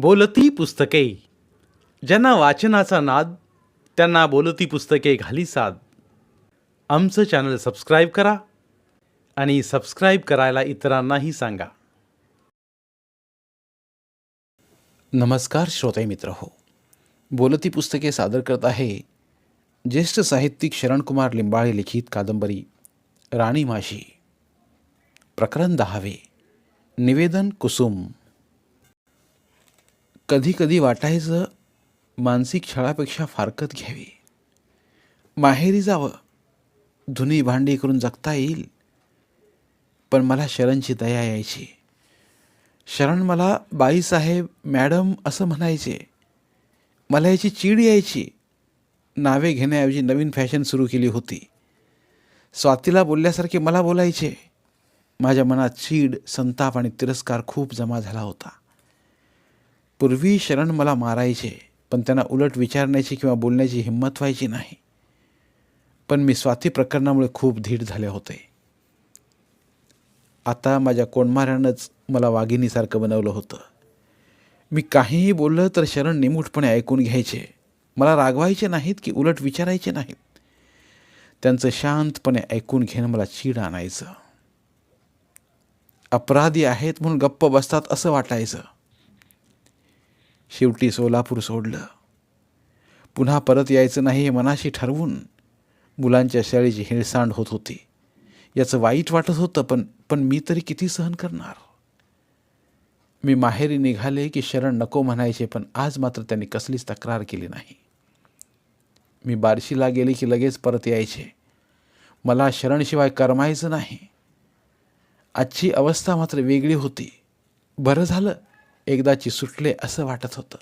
बोलती पुस्तके. ज्यांना वाचनाचा नाद त्यांना बोलती पुस्तके घाली साद. आमचं चॅनल सबस्क्राईब करा आणि सबस्क्राईब करायला इतरांनाही सांगा. नमस्कार श्रोते मित्र हो. बोलती पुस्तके सादर करत आहे ज्येष्ठ साहित्यिक शरणकुमार लिंबाळे लिखित कादंबरी राणी माशी. प्रकरण दहावे. निवेदन कुसुम. कधी कधी वाटायचं मानसिक छळापेक्षा फारकत घ्यावी. माहेरी जावं. धुनी भांडी करून जगता येईल. पण मला शरणची दया यायची. शरण मला बाईसाहेब मॅडम असं म्हणायचे. मला याची चीड यायची. नावे घेण्याऐवजी नवीन फॅशन सुरू केली होती. स्वातीला बोलल्यासारखे मला बोलायचे. माझ्या मनात चीड संताप आणि तिरस्कार खूप जमा झाला होता. पूर्वी शरण मला मारायचे पण त्यांना उलट विचारण्याची किंवा बोलण्याची हिंमत व्हायची नाही. पण मी स्वाती प्रकरणामुळे खूप धीर झाले होते. आता माझ्या कोंडमाऱ्यानंच मला वाघिणीसारखं बनवलं होतं. मी काहीही बोललं तर शरण निमूटपणे ऐकून घ्यायचे. मला रागवायचे नाहीत की उलट विचारायचे नाहीत. त्यांचं शांतपणे ऐकून घेणं मला चीड आणायचं. अपराधी आहेत म्हणून गप्प बसतात असं वाटायचं. शेवटी सोलापूर सोडलं. पुन्हा परत यायचं नाही हे मनाशी ठरवून मुलांच्या शाळेची हिळसांड होत होती. याचं वाईट वाटत होतं पण पण मी तरी किती सहन करणार? मी माहेरी निघाले की शरण नको म्हणायचे पण आज मात्र त्यांनी कसलीच तक्रार केली नाही. मी बार्शीला गेले की लगेच परत यायचे. मला शरणशिवाय करमायचं नाही. आजची अवस्था मात्र वेगळी होती. बरं झालं. एकदाची सुटले असं वाटत होतं.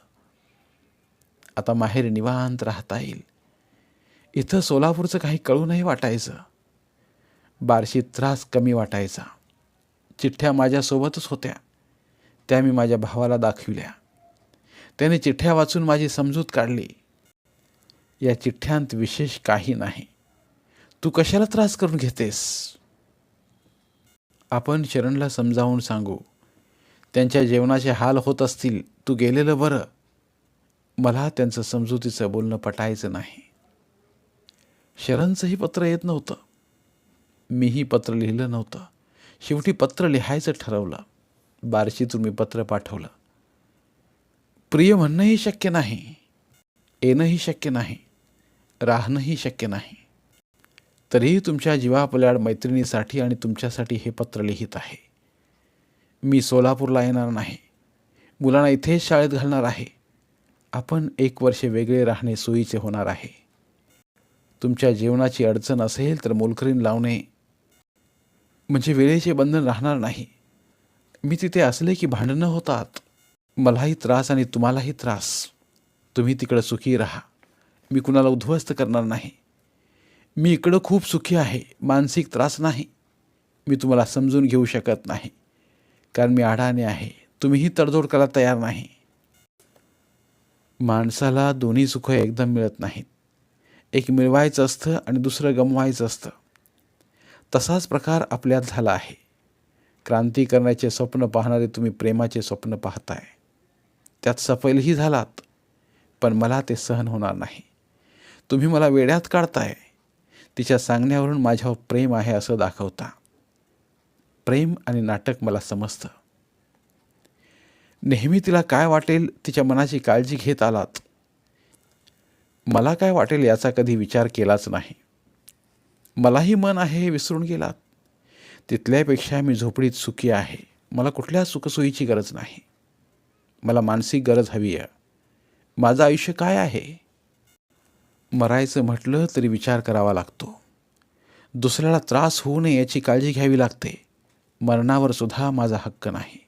आता माहेर निवांत राहता येईल. इथं सोलापूरचं काही कळूनही वाटायचं. बारशी त्रास कमी वाटायचा. चिठ्ठ्या माझ्यासोबतच होत्या. त्या मी माझ्या भावाला दाखविल्या. त्याने चिठ्ठ्या वाचून माझी समजूत काढली. या चिठ्ठ्यांत विशेष काही नाही. तू कशाला त्रास करून घेतेस? आपण शरणला समजावून सांगू. त्यांच्या जेवणाचे हाल होत असतील तू गेलेलं बरं. मला त्यांचं समजुतीचं बोलणं पटायचं नाही. शरणचंही पत्र येत नव्हतं. मीही पत्र लिहिलं नव्हतं. शेवटी पत्र लिहायचं ठरवलं. बारशीतून मी पत्र पाठवलं. प्रिय म्हणणंही शक्य नाही. येणंही शक्य नाही. राहणंही शक्य नाही. तरीही तुमच्या जीवापल्याड मैत्रिणीसाठी आणि तुमच्यासाठी हे पत्र लिहित आहे. मी सोलापूरला येणार नाही. मुलांना इथेच शाळेत घालणार आहे. आपण एक वर्ष वेगळे राहणे सोयीचे होणार आहे. तुमच्या जीवनाची अडचण असेल तर मोलकरीन लावणे म्हणजे वेळेचे बंधन राहणार नाही. मी तिथे असले की भांडणं होतात. मलाही त्रास आणि तुम्हालाही त्रास. तुम्ही तिकडं सुखी राहा. मी कुणाला उद्ध्वस्त करणार नाही. मी इकडं खूप सुखी आहे. मानसिक त्रास नाही. मी तुम्हाला समजून घेऊ शकत नाही. कारण मी अडाणे आहे. तुम्हीही तडजोड करायला तयार नाही. माणसाला दोन्ही सुख एकदम मिळत नाहीत. एक मिळवायचं असतं आणि दुसरं गमवायचं असतं. तसाच प्रकार आपल्यात झाला आहे. क्रांती करण्याचे स्वप्न पाहणारे तुम्ही प्रेमाचे स्वप्न पाहताय. त्यात सफलही झालात पण मला ते सहन होणार नाही. तुम्ही मला वेड्यात काढताय. तिच्या सांगण्यावरून माझ्यावर प्रेम आहे असं दाखवता. प्रेम आणि नाटक मला समजतं. नेहमी तिला काय वाटेल तिच्या मनाची काळजी घेत आलात? मला काय वाटेल याचा कधी विचार केलाच नाही. मलाही मन आहे हे विसरून गेलात. तिथल्यापेक्षा मी झोपडीत सुखी आहे. मला कुठल्या सुखसोयीची गरज नाही. मला मानसिक गरज हवी आहे. माझं आयुष्य काय आहे? मरायचं म्हटलं तरी विचार करावा लागतो. दुसऱ्याला त्रास होऊ नये याची काळजी घ्यावी लागते. मरणावर सुद्धा माझा हक्क नाही.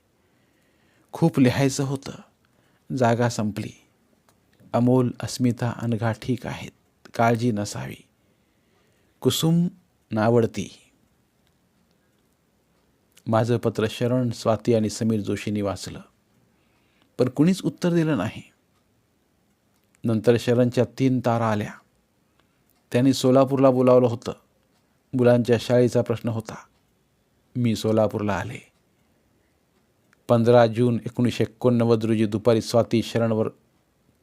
खूप लिहायचं होतं. जागा संपली. अमोल अस्मिता अनघा ठीक आहेत. काळजी नसावी. कुसुम नावडती. माझं पत्र शरण स्वाती आणि समीर जोशींनी वाचलं. पण कुणीच उत्तर दिलं नाही. नंतर शरणच्या तीन तारा आल्या. त्यांनी सोलापूरला बोलावलं होतं. मुलांच्या शाळेचा प्रश्न होता. मी सोलापूरला आले. पंधरा जून एकोणीसशे एकोणनव्वद रोजी दुपारी स्वाती शरणवर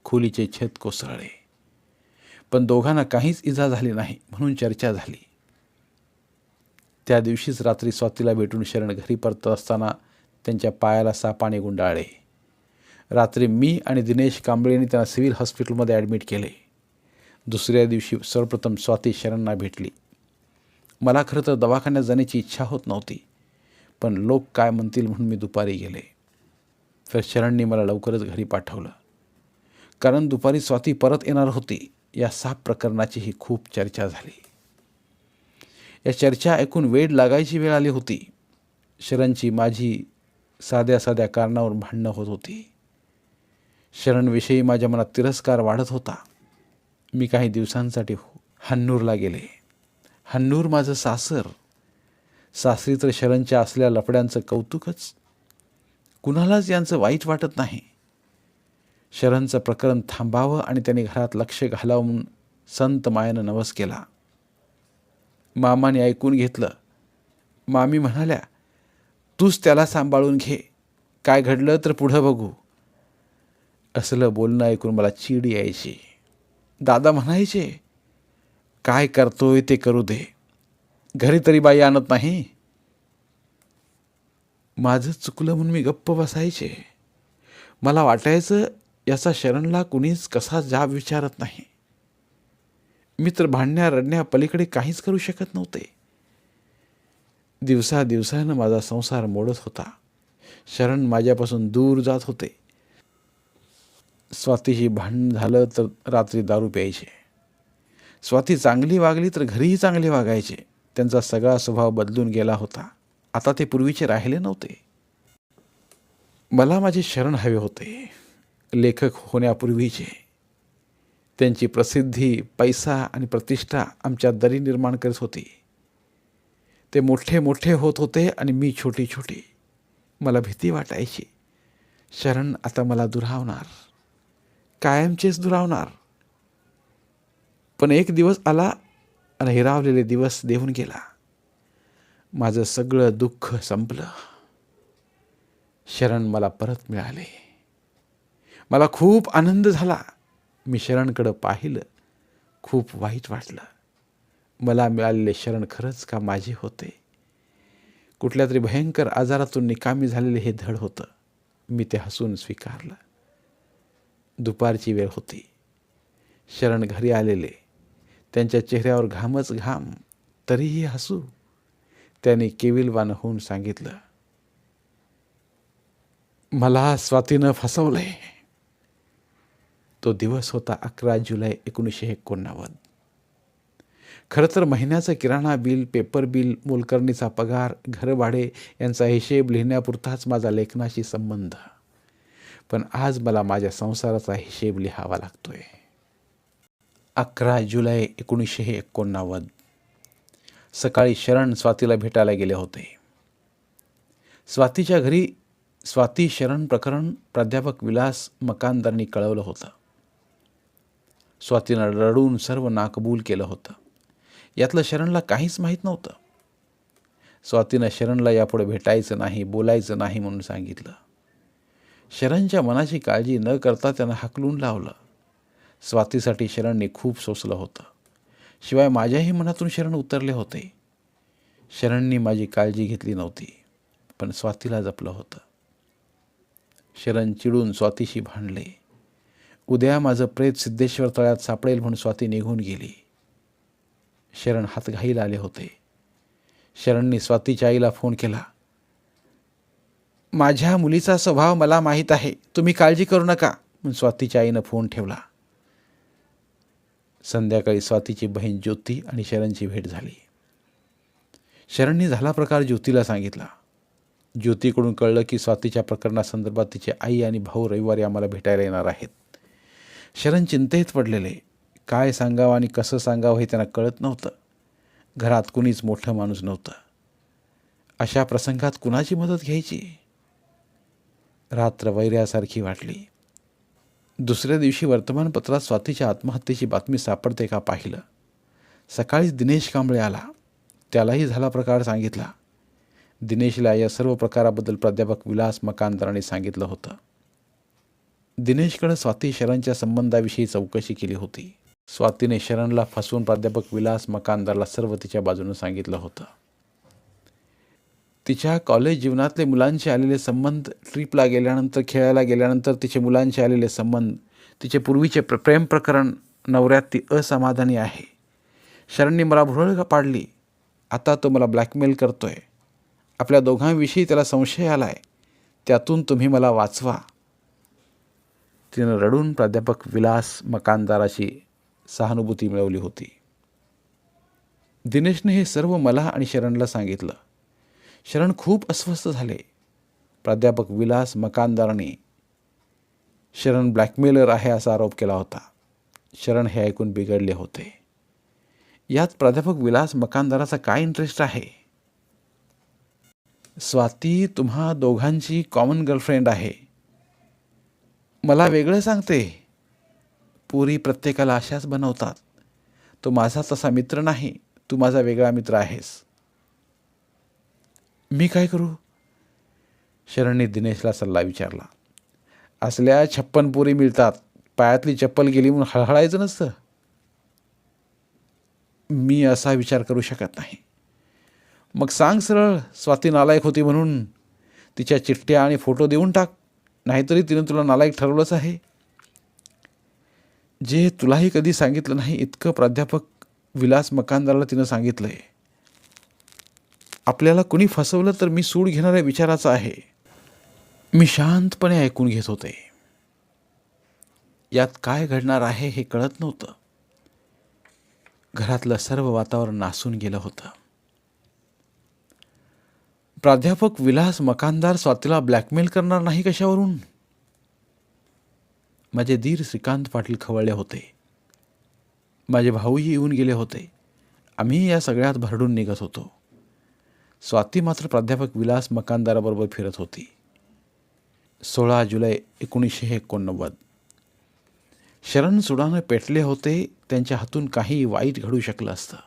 खोलीचे छत कोसळले. पण दोघांना काहीच इजा झाली नाही म्हणून चर्चा झाली. त्या दिवशीच रात्री स्वातीला भेटून शरण घरी परतत असताना त्यांच्या पायाला सापाने गुंडाळले. रात्री मी आणि दिनेश कांबळेंनी त्यांना सिव्हिल हॉस्पिटलमध्ये ॲडमिट केले. दुसऱ्या दिवशी सर्वप्रथम स्वाती शरणना भेटली. मला खरं तर दवाखान्यात जाण्याची इच्छा होत नव्हती. पण लोक काय म्हणतील म्हणून मी दुपारी गेले. तर शरणनी मला लवकरच घरी पाठवलं. कारण दुपारी स्वाती परत येणार होती या साप प्रकरणाचीही खूप चर्चा झाली. या चर्चा ऐकून वेळ लागायची वेळ आली होती. शरणची माझी साध्या साध्या कारणावर भांडणं होत होती. शरणविषयी माझ्या मनात तिरस्कार वाढत होता. मी काही दिवसांसाठी हन्नूरला गेले. हन्नूर माझं सासर. सासरी तर शरणच्या असल्या लफड्यांचं कौतुकच? कुणालाच यांचं वाईट वाटत नाही. शरणचं प्रकरण थांबावं आणि त्यांनी घरात लक्ष घालावून संत मायानं नवस केला. मामाने ऐकून घेतलं. मामी म्हणाल्या तूच त्याला सांभाळून घे. काय घडलं तर पुढं बघू. असलं बोलणं ऐकून मला चीड यायची. दादा म्हणायचे काय करतोय ते करू दे. घरी तरी बाई आणत नाही. माझं चुकलं म्हणून मी गप्प बसायचे. मला वाटायचं याचा शरणला कुणीच कसा जाब विचारत नाही. मित्र भांडण्या रडण्या पलीकडे काहीच करू शकत नव्हते. दिवसा दिवसानं माझा संसार मोडत होता. शरण माझ्यापासून दूर जात होते. स्वातीशी भांडण झालं तर रात्री दारू प्यायचे. स्वाती चांगली वागली तर घरीही चांगले वागायचे. त्यांचा सगळा स्वभाव बदलून गेला होता. आता ते पूर्वीचे राहिले नव्हते. मला माझे शरण हवे होते. लेखक होण्यापूर्वीचे. त्यांची प्रसिद्धी पैसा आणि प्रतिष्ठा आमच्या दरी निर्माण करत होती. ते मोठे मोठे होत होते आणि मी छोटी छोटी. मला भीती वाटायची. शरण आता मला दुरावणार. कायमचेच दुरावणार. पण एक दिवस आला आणि हिरावलेले दिवस देऊन गेला. माझं सगळं दुःख संपलं. शरण मला परत मिळाले. मला खूप आनंद झाला. मी शरणकडं पाहिलं. खूप वाईट वाटलं. मला मिळालेले शरण खरंच का माझे होते? कुठल्या तरी भयंकर आजारातून निकामी झालेले हे धड होतं. मी ते हसून स्वीकारलं. दुपारची वेळ होती. शरण घरी आलेले. त्यांच्या चेहऱ्यावर घामच घाम. तरीही हसू. त्याने केविलवान होऊन सांगितलं मला स्वातीनं फसवलंय. तो दिवस होता अकरा जुलै एकोणीसशे एकोणनव्वद. खरं तर महिन्याचं किराणा बिल पेपर बिल मोलकर्णीचा पगार घरभाडे यांचा हिशेब लिहिण्यापुरताच माझा लेखनाशी संबंध. पण आज मला माझ्या संसाराचा हिशेब लिहावा लागतोय. अकरा जुलै एकोणीसशे एकोणनव्वद. सकाळी शरण स्वातीला भेटायला गेले होते. स्वातीच्या घरी स्वाती शरण प्रकरण प्राध्यापक विलास मकानदारांनी कळवलं होतं. स्वातीनं रडून सर्व नाकबूल केलं होतं. यातलं शरणला काहीच माहीत नव्हतं. स्वातीनं शरणला यापुढे भेटायचं नाही बोलायचं नाही म्हणून सांगितलं. शरणच्या मनाची काळजी न करता त्यानं हकलून लावलं. स्वातीसाठी शरणने खूप सोसलं होतं. शिवाय माझ्याही मनातून शरण उतरले होते. शरणनी माझी काळजी घेतली नव्हती पण स्वातीला जपलं होतं. शरण चिडून स्वातीशी भांडले. उद्या माझं प्रेत सिद्धेश्वर तळ्यात सापडेल म्हणून स्वाती निघून गेली. शरण हातघाईला आले होते. शरणनी स्वातीच्या आईला फोन केला. माझ्या मुलीचा स्वभाव मला माहीत आहे. तुम्ही काळजी करू नका. म्हणून स्वातीच्या आईनं फोन ठेवला. संध्याकाळी स्वातीची बहीण ज्योती आणि शरणची भेट झाली. शरणनी झाला प्रकार ज्योतीला सांगितला. ज्योतीकडून कळलं की स्वातीच्या प्रकरणासंदर्भात तिचे आई आणि भाऊ रविवारी आम्हाला भेटायला येणार आहेत. शरण चिंतेत पडलेले. काय सांगावं आणि कसं सांगावं हे त्यांना कळत नव्हतं. घरात कुणीच मोठं माणूस नव्हतं. अशा प्रसंगात कुणाची मदत घ्यायची? रात्र वैऱ्यासारखी वाटली. दुसऱ्या दिवशी वर्तमानपत्रात स्वातीच्या आत्महत्येची बातमी सापडते का पाहिलं? सकाळीच दिनेश कांबळे आला. त्यालाही झाला प्रकार सांगितला. दिनेशला या सर्व प्रकाराबद्दल प्राध्यापक विलास मकानदारांनी सांगितलं होतं. दिनेशकडे स्वाती शरणच्या संबंधाविषयी चौकशी केली होती. स्वातीने शरणला फसवून प्राध्यापक विलास मकानदारला सर्व तिच्या बाजूनं सांगितलं होतं. तिच्या कॉलेज जीवनातले मुलांचे आलेले संबंध ट्रिपला गेल्यानंतर खेळायला गेल्यानंतर तिचे मुलांचे आलेले संबंध तिचे पूर्वीचे प्र प्रेम प्रकरण नवऱ्यात ती असमाधानी आहे. शरणनी मला भुरळ पाडली? आता तो मला ब्लॅकमेल करतो आहे आपल्या दोघांविषयी त्याला संशय आला आहे त्यातून तुम्ही मला वाचवा. तिनं रडून प्राध्यापक विलास मकानदाराची सहानुभूती मिळवली होती. दिनेशने हे सर्व मला आणि शरणला सांगितलं. शरण खूप अस्वस्थ झाले. प्राध्यापक विलास मकानदाराने शरण ब्लॅकमेलर आहे असा आरोप केला होता. शरण हे ऐकून बिघडले होते. यात प्राध्यापक विलास मकानदाराचा काय इंटरेस्ट आहे? स्वाती तुम्हा दोघांची कॉमन गर्लफ्रेंड आहे. मला वेगळं सांगते. पुरी प्रत्येकाला अशाच बनवतात. तो माझा तसा मित्र नाही. तू माझा वेगळा मित्र आहेस. मी काय करू? शरणने दिनेशला सल्ला विचारला. असल्या छप्पन पुरी मिळतात. पायातली चप्पल गेली म्हणून हळहळायचं नसतं. मी असा विचार करू शकत नाही. मग सांग सरळ स्वाती नालायक होती म्हणून. तिच्या चिठ्ठ्या आणि फोटो देऊन टाक. नाहीतरी तिनं तुला नालायक ठरवलंच आहे. जे तुलाही कधी सांगितलं नाही इतकं प्राध्यापक विलास मकानदाराला तिनं सांगितलं आहे आपल्याला कुणी फसवलं तर मी सूड घेणाऱ्या विचाराचा आहे. मी शांतपणे ऐकून घेत होते. यात काय घडणार आहे हे कळत नव्हतं. घरातलं सर्व वातावरण नासून गेलं होतं. प्राध्यापक विलास मकानदार स्वातीला ब्लॅकमेल करणार नाही कशावरून? माझे धीर श्रीकांत पाटील खवळले होते. माझे भाऊही येऊन गेले होते. आम्ही या सगळ्यात भरडून निघत होतो. स्वाती मात्र प्राध्यापक विलास मकानदाराबरोबर फिरत होती. सोळा जुलै एकोणीसशे एकोणनव्वद. शरण सुडानं पेटले होते त्यांच्या हातून काही वाईट घडू शकलं असतं.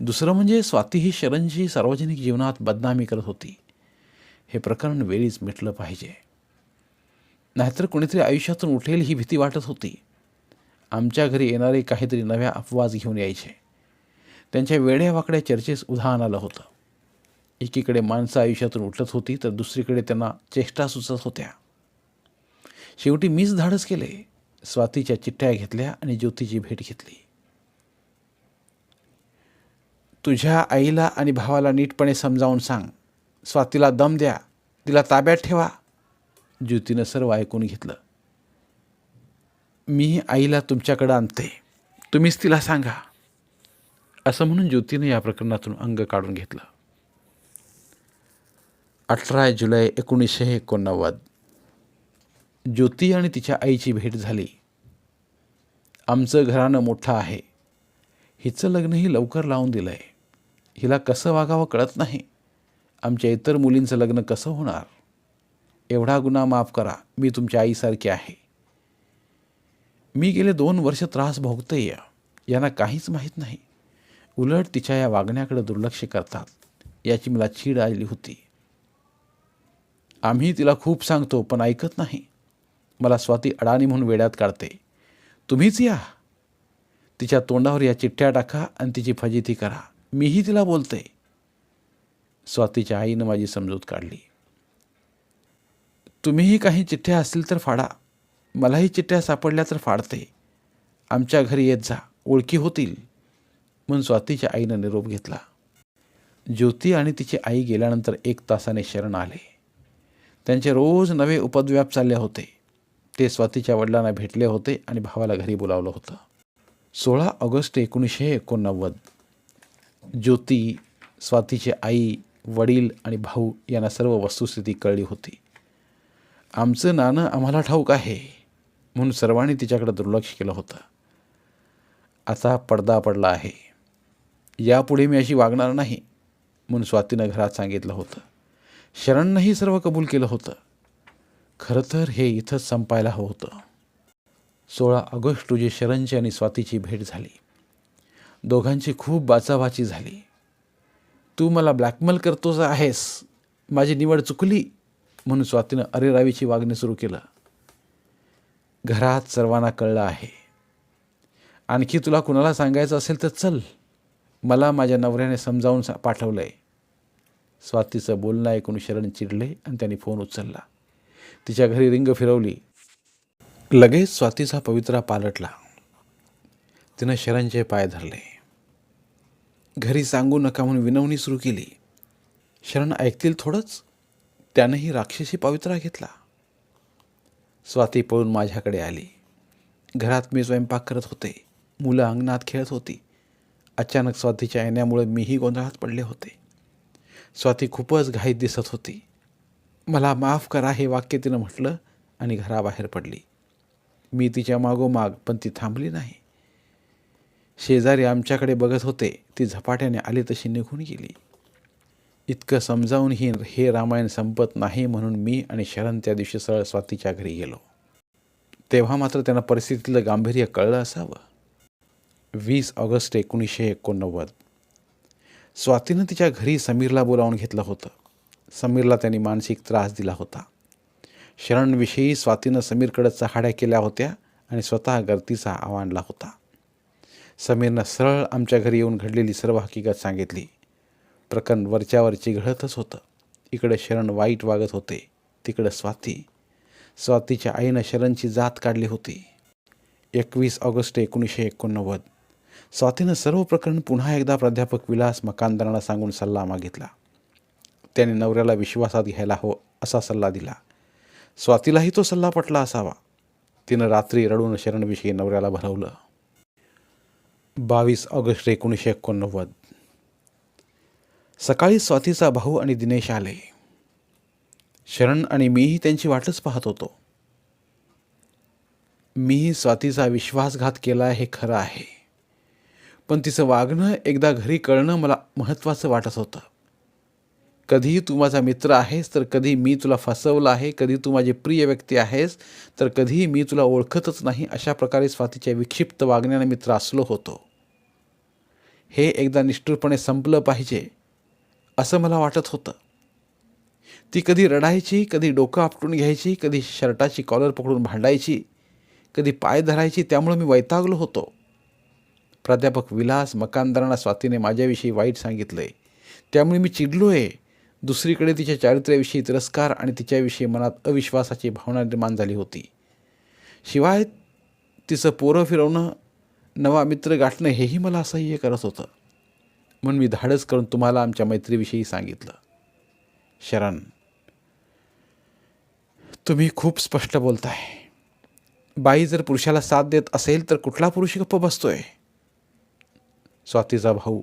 दुसरं म्हणजे स्वाती ही शरणची सार्वजनिक जीवनात बदनामी करत होती. हे प्रकरण वेळीच मिटलं पाहिजे. नाहीतर कोणीतरी आयुष्यातून उठेल ही भीती वाटत होती. आमच्या घरी येणारे काहीतरी नव्या अपवाद घेऊन यायचे. त्यांच्या वेड्यावाकड्या चर्चेस उदाहरण आलं होतं. एकीकडे माणसं आयुष्यातून उठत होती तर दुसरीकडे त्यांना चेष्टा सुचत होत्या. शेवटी मीच धाडस केले. स्वातीच्या चिठ्ठ्या घेतल्या आणि ज्योतीची भेट घेतली. तुझ्या आईला आणि भावाला नीटपणे समजावून सांग. स्वातीला दम द्या. तिला ताब्यात ठेवा. ज्योतीनं सर्व ऐकून घेतलं. मी आईला तुमच्याकडं आणते. तुम्हीच तिला सांगा. असं म्हणून ज्योतीनं या प्रकरणातून अंग काढून घेतलं. अठरा जुलै एकोणीसशे एकोणनव्वद. ज्योती आणि तिच्या आईची भेट झाली. आमचं घरानं मोठं आहे. हिचं लग्नही लवकर लावून दिलं आहे हिला कसं वागावं कळत नाही. आमच्या इतर मुलींचं लग्न कसं होणार? एवढा गुन्हा माफ करा. मी तुमच्या आईसारखी आहे. मी गेले दोन वर्ष त्रास भोगते यांना काहीच माहीत नाही. उलट तिच्या या वागण्याकडे दुर्लक्ष करतात. याची मला चीड आली होती. आम्ही तिला खूप सांगतो पण ऐकत नाही. मला स्वाती अडाणी म्हणून वेड्यात काढते. तुम्हीच या. तिच्या तोंडावर या चिठ्ठ्या टाका आणि तिची फजिती करा. मीही तिला बोलते. स्वातीच्या आईनं माझी समजूत काढली. तुम्हीही काही चिठ्ठ्या असतील तर फाडा. मलाही चिठ्ठ्या सापडल्या तर फाडते. आमच्या घरी येत जा. ओळखी होतील. म्हणून स्वातीच्या आईनं निरोप घेतला. ज्योती आणि तिची आई गेल्यानंतर एक तासाने शरण आले. त्यांचे रोज नवे उपद्व्याप चालले होते. ते स्वातीच्या वडिलांना भेटले होते आणि भावाला घरी बोलावलं होतं. सोळा ऑगस्ट एकोणीसशे एकोणनव्वद ज्योती स्वातीची आई वडील आणि भाऊ यांना सर्व वस्तुस्थिती कळली होती. आमचं नाणं आम्हाला ठाऊक आहे म्हणून सर्वांनी तिच्याकडे दुर्लक्ष केलं होतं. आता पडदा पडला आहे. यापुढे मी अशी वागणार नाही म्हणून स्वातीनं घरात सांगितलं होतं. शरणनंही सर्व कबूल केलं होतं. खरं तर हे इथंच संपायला हवं होतं. सोळा ऑगस्ट रोजी शरणची आणि स्वातीची भेट झाली. दोघांची खूप बाचाबाची झाली. तू मला ब्लॅकमेल करतोच आहेस. माझी निवड चुकली म्हणून स्वातीनं अरेरावीची वागणे सुरू केलं. घरात सर्वांना कळलं आहे. आणखी तुला कुणाला सांगायचं असेल तर चल. मला माझ्या नवऱ्याने समजावून सा पाठवलं आहे स्वातीचं बोलणं ऐकून शरण चिडले आणि त्यांनी फोन उचलला. तिच्या घरी रिंग फिरवली. लगेच स्वातीचा पवित्रा पालटला. तिनं शरणचे पाय धरले. घरी सांगू नका म्हणून विनवणी सुरू केली. शरण ऐकतील थोडंच. त्यानंही राक्षसी पवित्रा घेतला. स्वाती पळून माझ्याकडे आली. घरात मी स्वयंपाक करत होते. मुलं अंगणात खेळत होती. अचानक स्वातीच्या येण्यामुळे मीही गोंधळात पडले होते. स्वाती खूपच घाईत दिसत होती. मला माफ करा हे वाक्य तिनं म्हटलं आणि घराबाहेर पडली. मी तिच्या मागोमाग पण ती थांबली नाही. शेजारी आमच्याकडे बघत होते ती झपाट्याने आली तशी निघून गेली. इतकं समजावूनही हे रामायण संपत नाही म्हणून मी आणि शरण त्या दिवशी सरळ स्वातीच्या घरी गेलो. तेव्हा मात्र त्यांना परिस्थितीतलं गांभीर्य कळलं असावं. वीस ऑगस्ट एकोणीसशे एकोणनव्वद. स्वातीनं तिच्या घरी समीरला बोलावून घेतलं होतं. समीरला त्यांनी मानसिक त्रास दिला होता. शरणविषयी स्वातीनं समीरकडे चहाड्या केल्या होत्या आणि स्वतः गर्दीचा आवाणला होता. समीरनं सरळ आमच्या घरी येऊन घडलेली सर्व हकीकत सांगितली. प्रकरण वरच्यावर चिघळतच होतं. इकडे शरण वाईट वागत होते. तिकडं स्वाती. स्वातीच्या आईनं शरणची जात काढली होती. एकवीस ऑगस्ट एकोणीसशे एकोणनव्वद. स्वातीनं सर्व प्रकरण पुन्हा एकदा प्राध्यापक विलास मकानदारांना सांगून सल्ला मागितला. त्याने नवऱ्याला विश्वासात घ्यायला हो असा सल्ला दिला. स्वातीलाही तो सल्ला पटला असावा. तिनं रात्री रडून शरणविषयी नवऱ्याला भरवलं. बावीस ऑगस्ट एकोणीसशे एकोणनव्वद. सकाळी स्वातीचा भाऊ आणि दिनेश आले. शरण आणि मीही त्यांची वाटच पाहत होतो. मीही स्वातीचा विश्वासघात केला हे खरं आहे. पण तिचं वागणं एकदा घरी कळणं मला महत्त्वाचं वाटत होतं. कधीही तू माझा मित्र आहेस तर कधी मी तुला फसवलं आहे कधी तू माझी प्रिय व्यक्ती आहेस तर कधीही मी तुला ओळखतच नाही अशा प्रकारे स्वातीच्या विक्षिप्त वागण्याने मी त्रासलो होतो. हे एकदा निष्ठुरपणे संपलं पाहिजे असं मला वाटत होतं. ती कधी रडायची कधी डोकं आपटून घ्यायची कधी शर्टाची कॉलर पकडून भांडायची कधी पाय धरायची त्यामुळं मी वैतागलो होतो. प्राध्यापक विलास मकानदारांना स्वातीने माझ्याविषयी वाईट सांगितलं आहे त्यामुळे मी चिडलो आहे दुसरीकडे तिच्या चारित्र्याविषयी तिरस्कार आणि तिच्याविषयी मनात अविश्वासाची भावना निर्माण झाली होती. शिवाय तिचं पोरं फिरवणं नवा मित्र गाठणं हेही मला असह्य करत होतं. म्हणून मी धाडस करून तुम्हाला आमच्या मैत्रीविषयी सांगितलं. शरण तुम्ही खूप स्पष्ट बोलताय. बाई जर पुरुषाला साथ देत असेल तर कुठला पुरुष गप्प बसतोय? स्वातीचा भाऊ.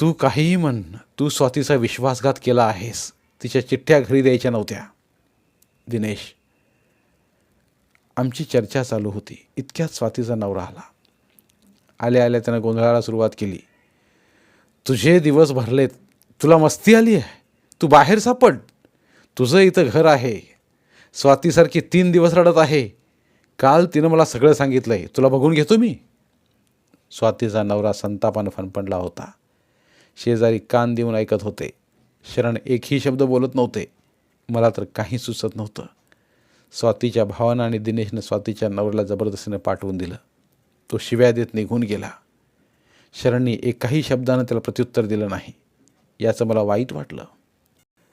तू काहीही म्हण तू स्वातीचा विश्वासघात केला आहेस. तिच्या चिठ्ठ्या घरी द्यायच्या नव्हत्या. दिनेश आमची चर्चा चालू होती. इतक्यात स्वातीचा नवरा आला. आल्या आल्या त्यानं गोंधळाला सुरुवात केली. तुझे दिवस भरलेत. तुला मस्ती आली आहे. तू बाहेर सापड. तुझं इथं घर आहे. स्वातीसारखी तीन दिवस रडत आहे. काल तिनं मला सगळं सांगितलं आहे तुला बघून घेतो मी. स्वातीचा नवरा संतापानं फणफणला होता. शेजारी कान देऊन ऐकत होते. शरण एकही शब्द बोलत नव्हते. मला तर काही सुचत नव्हतं. स्वातीच्या भावानं आणि दिनेशनं स्वातीच्या नवऱ्याला जबरदस्तीनं पाठवून दिलं. तो शिव्या देत निघून गेला. शरणनी एकाही शब्दानं त्याला प्रत्युत्तर दिलं नाही. याचं मला वाईट वाटलं.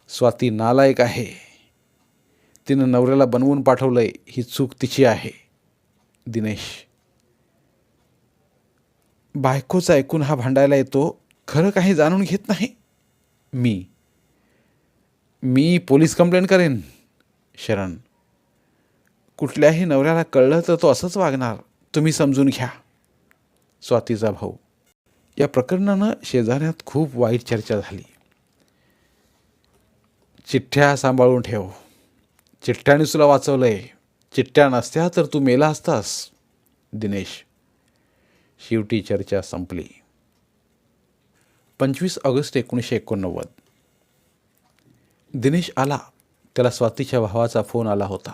स्वाती नालायक आहे. तिनं नवऱ्याला बनवून पाठवलंय ही चूक तिची आहे. दिनेश बायकोचं ऐकून हा भांडायला येतो खरं काही जाणून घेत नाही? मी. मी पोलीस कंप्लेंट करेन शरण. कुठल्याही नवऱ्याला कळलं तर तो असंच वागणार तुम्ही समजून घ्या. स्वातीचा भाऊ. या प्रकरणानं शेजाऱ्यात खूप वाईट चर्चा झाली. चिठ्ठ्या सांभाळून ठेव. चिठ्ठ्याने तुला वाचवलंय. चिठ्ठ्या नसत्या तर तू मेला असतास दिनेश. शेवटी चर्चा संपली. पंचवीस ऑगस्ट एकोणीसशे एकोणनव्वद. दिनेश आला त्याला स्वातीच्या भावाचा फोन आला होता.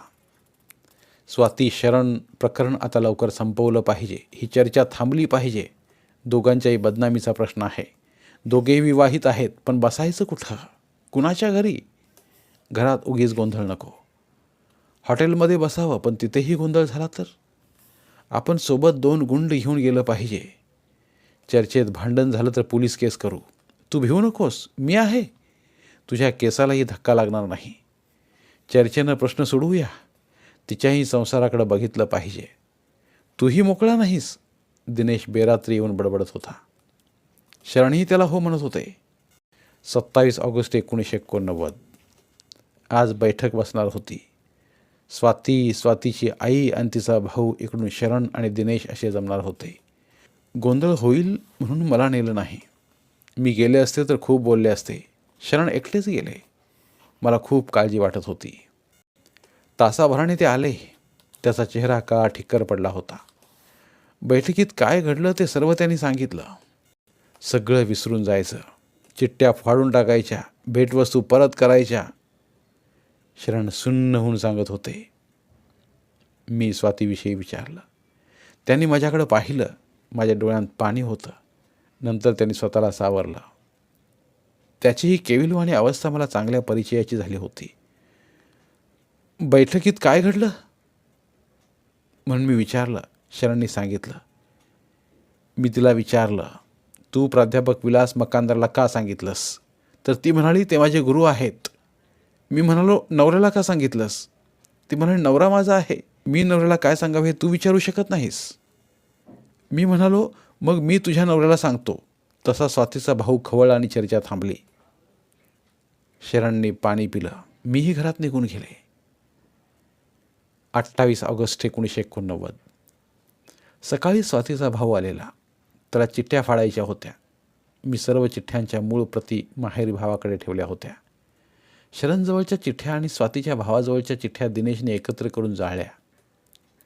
स्वाती शरण प्रकरण आता लवकर संपवलं पाहिजे ही चर्चा थांबली पाहिजे. दोघांच्याही बदनामीचा प्रश्न आहे. दोघेही विवाहित आहेत पण बसायचं कुठं? कुणाच्या घरी? घरात उगीच गोंधळ नको. हॉटेलमध्ये बसावं पण तिथेही गोंधळ झाला तर? आपण सोबत दोन गुंड घेऊन गेलं पाहिजे. चर्चेत भांडण झालं तर पोलीस केस करू. तू भिवू नकोस मी आहे. तुझ्या केसालाही धक्का लागणार नाही. चर्चेनं प्रश्न सोडवूया. तिच्याही संसाराकडे बघितलं पाहिजे. तूही मोकळा नाहीस. दिनेश बेरात्री येऊन बडबडत होता. शरणही त्याला हो म्हणत होते. सत्तावीस ऑगस्ट एकोणीसशे एकोणनव्वद. आज बैठक बसणार होती. स्वाती स्वातीची आई आणि तिचा भाऊ इकडून शरण आणि दिनेश असे जमणार होते. गोंधळ होईल म्हणून मला नेलं नाही. मी गेले असते तर खूप बोलले असते. शरण एकटेच गेले. मला खूप काळजी वाटत होती. तासाभराने ते आले. त्याचा चेहरा का ठिक्कर पडला होता. बैठकीत काय घडलं ते सर्व त्यांनी सांगितलं. सगळं विसरून जायचं. चिठ्ठ्या फाडून टाकायच्या. भेटवस्तू परत करायच्या. शरण सुन्न होऊन सांगत होते. मी स्वातीविषयी विचारलं. त्यांनी माझ्याकडं पाहिलं. माझ्या डोळ्यात पाणी होतं. नंतर त्यांनी स्वतःला सावरलं. त्याची ही केविलवाणी अवस्था मला चांगल्या परिचयाची झाली होती. बैठकीत काय घडलं? म्हणून मी विचारलं. शरणनी सांगितलं. मी तिला विचारलं तू प्राध्यापक विलास मकांदरला का सांगितलंस? तर ती म्हणाली ते माझे गुरु आहेत. मी म्हणालो नवऱ्याला का सांगितलंस? ती म्हणाली नवरा माझा आहे. मी नवऱ्याला काय सांगावे हे तू विचारू शकत नाहीस. मी म्हणालो मग मी तुझ्या नवऱ्याला सांगतो. तसा स्वातीचा भाऊ खवळ आणि चर्चा थांबली. शरणने पाणी पिलं. मीही घरात निघून गेले. अठ्ठावीस ऑगस्ट एकोणीसशे एकोणनव्वद. सकाळी स्वातीचा भाऊ आलेला. त्याला चिठ्ठ्या फाडायच्या होत्या. मी सर्व चिठ्ठ्यांच्या मूळ प्रती माहेरी भावाकडे ठेवल्या होत्या. शरणजवळच्या चिठ्ठ्या आणि स्वातीच्या भावाजवळच्या चिठ्ठ्या दिनेशने एकत्र करून जाळल्या.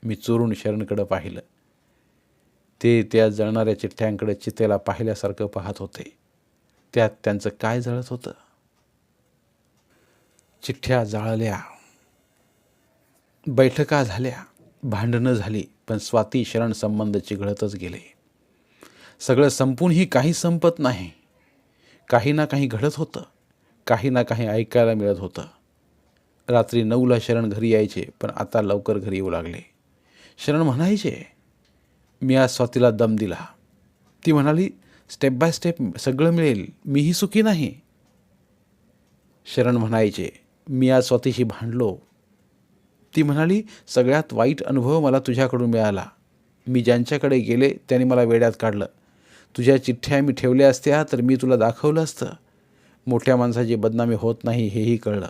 मी चोरून शरणकडं पाहिलं. ते त्या जळणाऱ्या चिठ्ठ्यांकडे चितेला पाहिल्यासारखं पाहत होते. त्यात त्यांचं काय जळत होतं? चिठ्ठ्या जाळल्या. बैठका झाल्या. भांडणं झाली पण स्वाती शरण संबंध चिघळतच गेले. सगळं संपूनही काही संपत नाही. काही ना काही घडत होतं. काही ना काही ऐकायला मिळत होतं. रात्री नऊला शरण घरी यायचे पण आता लवकर घरी येऊ लागले. शरण म्हणायचे मी आज स्वातीला दम दिला. ती म्हणाली स्टेप बाय स्टेप सगळं मिळेल मीही सुखी नाही. शरण म्हणायचे मी आज स्वतःशी भांडलो. ती म्हणाली सगळ्यात वाईट अनुभव मला तुझ्याकडून मिळाला. मी ज्यांच्याकडे गेले त्याने मला वेड्यात काढलं. तुझ्या चिठ्ठ्या मी ठेवल्या असत्या तर मी तुला दाखवलं असतं. मोठ्या माणसाची बदनामी होत नाही हेही कळलं.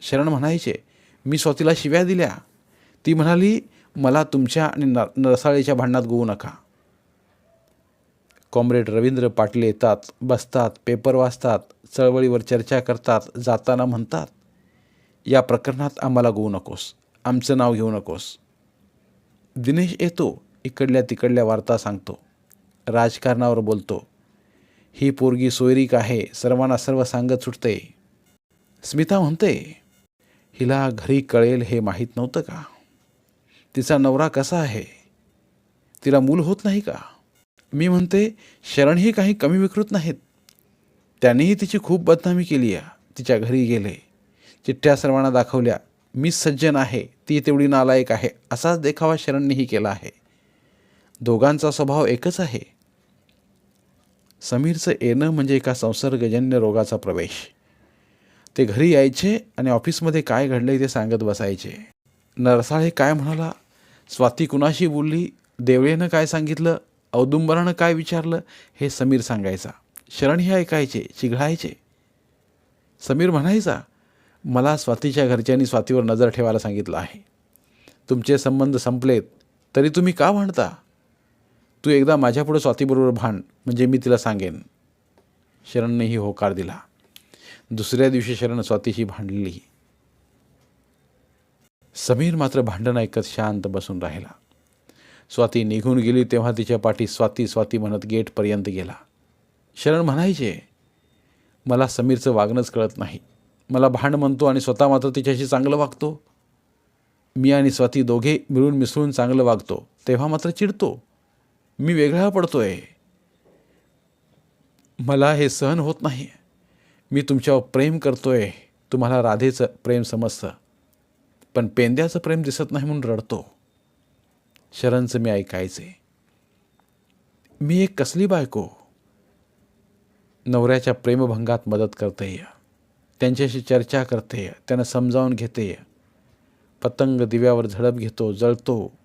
शरण म्हणायचे मी स्वतीला शिव्या दिल्या. ती म्हणाली मला तुमच्या आणि न नरसाळीच्या भांडणात गोवू नका. कॉम्रेड रवींद्र पाटले येतात बसतात पेपर वाचतात चळवळीवर चर्चा करतात जाताना म्हणतात या प्रकरणात आम्हाला गोवू नकोस. आमचं नाव घेऊ नकोस. दिनेश येतो इकडल्या तिकडल्या वार्ता सांगतो. राजकारणावर बोलतो. ही पोरगी सोयरीक आहे सर्वांना सर्व सांगत सुटते. स्मिता म्हणते हिला घरी कळेल हे माहीत नव्हतं का? तिचा नवरा कसा आहे? तिला मूल होत नाही का? मी म्हणते शरणही काही कमी विकृत नाहीत. त्यांनीही तिची खूप बदनामी केली आहे तिच्या घरी गेले. चिठ्ठ्या सर्वांना दाखवल्या. मी सज्जन आहे ती तेवढी नालायक आहे असाच देखावा शरणनीही केला आहे. दोघांचा स्वभाव एकच आहे. समीरचं येणं म्हणजे एका संसर्गजन्य रोगाचा प्रवेश. ते घरी यायचे आणि ऑफिसमध्ये काय घडलंय ते सांगत बसायचे. नरसाळे काय म्हणाला? स्वाती कुणाशी बोलली? देवळेनं काय सांगितलं? औदुंबरानं काय विचारलं? हे समीर सांगायचा. शरण हे ऐकायचे चिघळायचे. समीर म्हणायचा मला स्वातीच्या घरच्यांनी स्वातीवर नजर ठेवायला सांगितलं आहे. तुमचे संबंध संपलेत. तरी तुम्ही का म्हणता तू एकदा माझ्यापुढं स्वातीबरोबर भांड म्हणजे मी तिला सांगेन. शरणनेही होकार दिला. दुसऱ्या दिवशी शरण स्वातीशी भांडली. समीर मात्र भांडण ऐकत शांत बसून राहिला. स्वाती निघून गेली तेव्हा तिच्या पाठी स्वाती स्वाती म्हणत गेटपर्यंत गेला. शरण म्हणायचे मला समीरचं वागणंच कळत नाही. मला भांड म्हणतो आणि स्वतः मात्र तिच्याशी चांगलं वागतो. मी आणि स्वाती दोघे मिळून मिसळून चांगलं वागतो तेव्हा मात्र चिडतो. मी वेगळा पडतोय. मला हे सहन होत नाही. मी तुमच्यावर प्रेम करतोय. तुम्हाला राधेचं प्रेम समजतं. पण पेंद्याचं प्रेम दिसत नाही म्हणून रडतो. शरणचं मी ऐकायचे. मी एक कसली बायको? नवऱ्याच्या प्रेमभंगात मदत करते त्यांच्याशी चर्चा करते त्यांना समजावून घेते पतंग दिव्यावर झडप घेतो जळतो.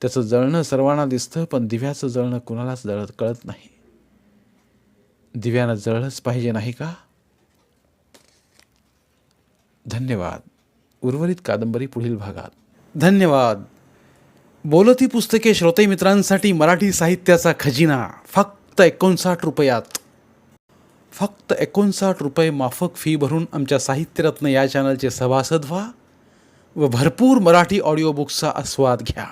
त्याचं जळणं सर्वांना दिसतं पण दिव्याचं जळणं कुणालाच जळत कळत नाही. दिव्यानं जळलंच पाहिजे नाही का? धन्यवाद. उर्वरित कादंबरी पुढील भागात. धन्यवाद. बोलती पुस्तके श्रोते मित्रांसाठी मराठी साहित्याचा खजिना. फक्त एकोणसाठ रुपयात. फक्त एकोणसाठ रुपये माफक फी भरून आमच्या साहित्यरत्न या चॅनलचे सभासद व्हा व भरपूर मराठी ऑडिओ बुक्सचा आस्वाद घ्या.